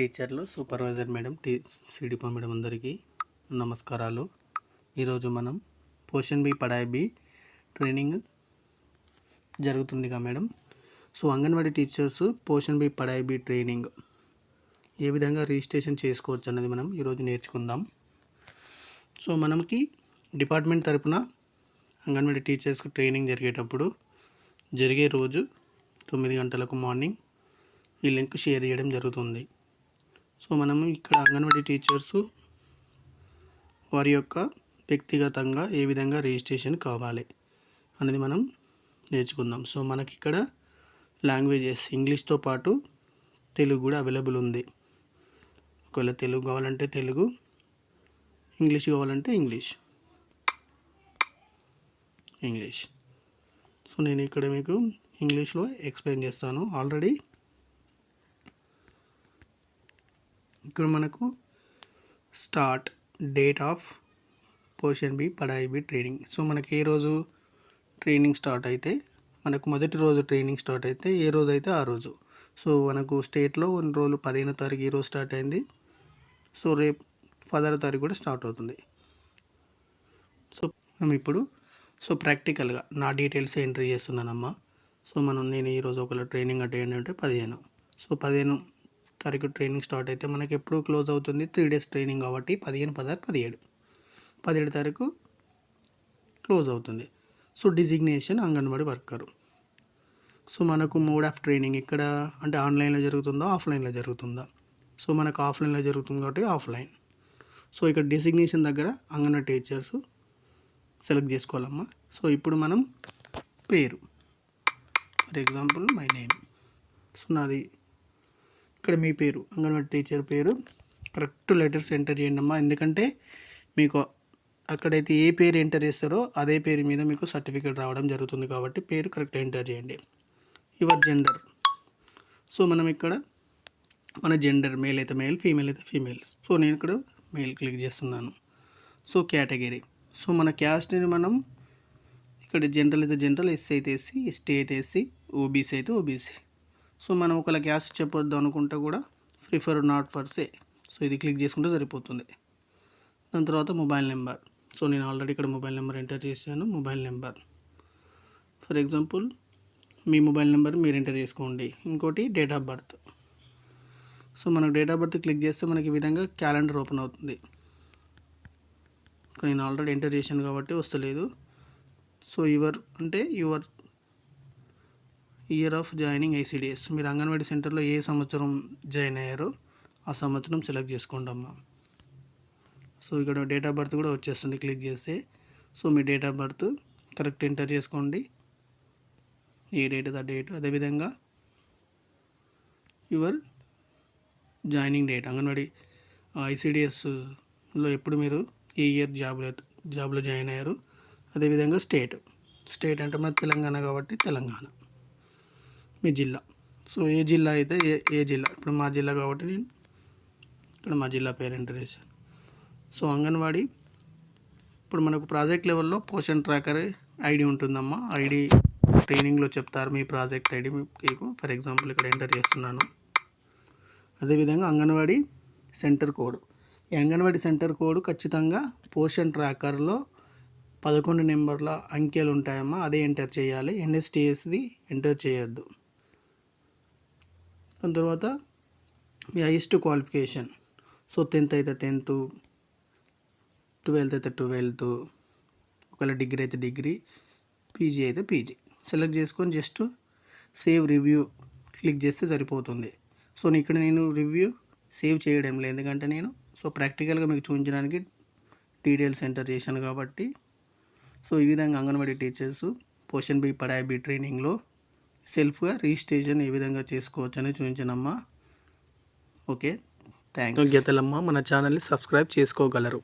టీచర్లు supervisor madam టీ సిడిపో madam అందరికీ నమస్కారాలు. ఈరోజు మనం పోషన్ బి పడాయి బి ట్రైనింగ్ జరుగుతుందిగా madam. So anganwadi teachers Poshan B పడాయి B training ఏ విధంగా రిజిస్ట్రేషన్ చేసుకోవచ్చు అన్నది మనం ఈరోజు నేర్చుకుందాం. సో మనకి డిపార్ట్మెంట్ తరపున అంగన్వాడీ టీచర్స్కి ట్రైనింగ్ జరిగేటప్పుడు జరిగే రోజు తొమ్మిది గంటలకు మార్నింగ్ ఈ లింక్ షేర్ చేయడం జరుగుతుంది. సో మనము ఇక్కడ అంగన్వాడీ టీచర్స్ వారి యొక్క వ్యక్తిగతంగా ఏ విధంగా రిజిస్ట్రేషన్ కావాలి అనేది మనం నేర్చుకుందాం. సో మనకి ఇక్కడ లాంగ్వేజెస్ ఇంగ్లీష్తో పాటు తెలుగు కూడా అవైలబుల్ ఉంది. ఒకవేళ తెలుగు కావాలంటే తెలుగు ఇంగ్లీష్ కావాలంటే ఇంగ్లీష్. ఇంగ్లీష్. సో నేను ఇక్కడ మీకు ఇంగ్లీష్లో ఎక్స్ప్లెయిన్ చేస్తాను. ఆల్రెడీ ఇక్కడ మనకు start date of Poshan B పడాయి B training so మనకి ఏ రోజు ట్రైనింగ్ స్టార్ట్ అయితే మనకు మొదటి రోజు ట్రైనింగ్ స్టార్ట్ అయితే ఏ రోజు అయితే ఆ రోజు. సో మనకు స్టేట్లో కొన్ని రోజులు పదిహేనో తారీఖు ఈ రోజు స్టార్ట్ అయింది. సో రేపు పదహారో తారీఖు కూడా స్టార్ట్ అవుతుంది. సో మనం ఇప్పుడు సో ప్రాక్టికల్గా నా డీటెయిల్స్ ఎంట్రీ చేస్తున్నానమ్మా. సో మనం నేను ఈరోజు ఒకవేళ ట్రైనింగ్ అటెండ్ అంటే పదిహేను. సో పదిహేను తారీఖు ట్రైనింగ్ స్టార్ట్ అయితే మనకి ఎప్పుడు క్లోజ్ అవుతుంది త్రీ డేస్ ట్రైనింగ్ కాబట్టి పదిహేను పదహారు పదిహేడు. పదిహేడు తారీఖు క్లోజ్ అవుతుంది. So designation anganwadi worker. So మనకు మోడ్ ఆఫ్ ట్రైనింగ్ ఇక్కడ అంటే ఆన్లైన్లో జరుగుతుందా ఆఫ్లైన్లో జరుగుతుందా? సో మనకు ఆఫ్లైన్లో జరుగుతుంది కాబట్టి ఆఫ్లైన్. సో ఇక్కడ డిసిగ్నేషన్ దగ్గర అంగన్వాడీ టీచర్స్ సెలెక్ట్ చేసుకోవాలమ్మా. సో ఇప్పుడు మనం పేరు. For example my name. So నాది ఇక్కడ మీ పేరు అంగన్వాడీ టీచర్ పేరు. కరెక్ట్ లెటర్స్ ఎంటర్ చేయండి అమ్మా. ఎందుకంటే మీకు అక్కడైతే ఏ పేరు ఎంటర్ చేస్తారో అదే పేరు మీద మీకు సర్టిఫికేట్ రావడం జరుగుతుంది కాబట్టి పేరు కరెక్ట్ ఎంటర్ చేయండి. Your gender. సో మనం ఇక్కడ మన జెండర్ మేల్ అయితే మేల్ ఫీమేల్ అయితే ఫీమేల్. సో నేను ఇక్కడ మేల్ క్లిక్ చేస్తున్నాను. So category. సో మన క్యాస్ట్ని మనం ఇక్కడ జనరల్ అయితే జనరల్ ఎస్సీ అయితే ఎస్సీ ఎస్టీ అయితే ఎస్సీ ఓబీసీ అయితే ఓబీసీ. సో మనం ఒకవేళ గ్యాస్ చెప్పొద్దు అనుకుంటే కూడా prefer not for say. So ఇది క్లిక్ చేసుకుంటే సరిపోతుంది. దాని తర్వాత మొబైల్ నెంబర్. సో నేను ఆల్రెడీ ఇక్కడ మొబైల్ నెంబర్ ఎంటర్ చేశాను. Mobile number. ఫర్ ఎగ్జాంపుల్ మీ మొబైల్ నెంబర్ మీరు ఎంటర్ చేసుకోండి. ఇంకోటి డేట్ ఆఫ్ బర్త్. సో మనకు డేట్ ఆఫ్ బర్త్ క్లిక్ చేస్తే మనకి ఈ విధంగా క్యాలెండర్ ఓపెన్ అవుతుంది. నేను ఆల్రెడీ ఎంటర్ చేశాను కాబట్టి వస్తలేదు. సో యువర్ అంటే your year of joining ICDS మీరు అంగన్వాడీ సెంటర్లో ఏ సంవత్సరం జాయిన్ అయ్యారో ఆ సంవత్సరం సెలెక్ట్ చేసుకోండి సో ఇక్కడ డేట్ ఆఫ్ బర్త్ కూడా వచ్చేస్తుంది. క్లిక్ చేస్తే. So me date of birth correct enter చేసుకోండి. ఏ డేట్ ఆ డేట్ అదేవిధంగా యువర్ జాయినింగ్ డేట్ అంగన్వాడీ ఐసీడిఎస్లో ఎప్పుడు మీరు ఏ ఇయర్ జాబ్లో జాబ్లో జాయిన్ అయ్యారు అదేవిధంగా స్టేట్ స్టేట్ అంటే మన తెలంగాణ కాబట్టి తెలంగాణ. మీ జిల్లా. సో ఏ జిల్లా అయితే ఏ ఏ జిల్లా? ఇప్పుడు మా జిల్లా కాబట్టి నేను ఇక్కడ మా జిల్లా పేరు ఎంటర్ చేశాను. సో అంగన్వాడీ ఇప్పుడు మనకు ప్రాజెక్ట్ లెవెల్లో పోషన్ ట్రాకర్ ఐడి ఉంటుందమ్మా. ఐడి ట్రైనింగ్లో చెప్తారు మీ ప్రాజెక్ట్ ఐడి మీకు. ఫర్ ఎగ్జాంపుల్ ఇక్కడ ఎంటర్ చేస్తున్నాను. అదేవిధంగా అంగన్వాడీ సెంటర్ కోడ్. ఈ అంగన్వాడీ సెంటర్ కోడ్ ఖచ్చితంగా పోషన్ ట్రాకర్లో పదకొండు నెంబర్ల అంకెలు ఉంటాయమ్మా. అదే ఎంటర్ చేయాలి. ఎన్ఎస్టిఎస్ది ఎంటర్ చేయొద్దు. దాని తర్వాత మీ హైయెస్ట్ క్వాలిఫికేషన్ సో టెన్త్ అయితే టెన్త్ ట్వెల్త్ అయితే ట్వెల్త్ ఒకవేళ డిగ్రీ అయితే డిగ్రీ పీజీ అయితే పీజీ సెలెక్ట్ చేసుకొని జస్ట్ సేవ్ రివ్యూ క్లిక్ చేస్తే సరిపోతుంది. సో ఇక్కడ నేను రివ్యూ సేవ్ చేయడం లేదు. ఎందుకంటే నేను సో ప్రాక్టికల్గా మీకు చూపించడానికి డీటెయిల్స్ ఎంటర్ చేశాను కాబట్టి సో ఈ విధంగా anganwadi teachers Poshan B పడాయి B ట్రైనింగ్లో సెల్ఫ్గా రిజిస్ట్రేషన్ ఏ విధంగా చేసుకోవచ్చు అని చూపించనమ్మా. ఓకే థ్యాంక్స్ గీతలమ్మ మన ఛానల్ని సబ్స్క్రైబ్ చేసుకోగలరు.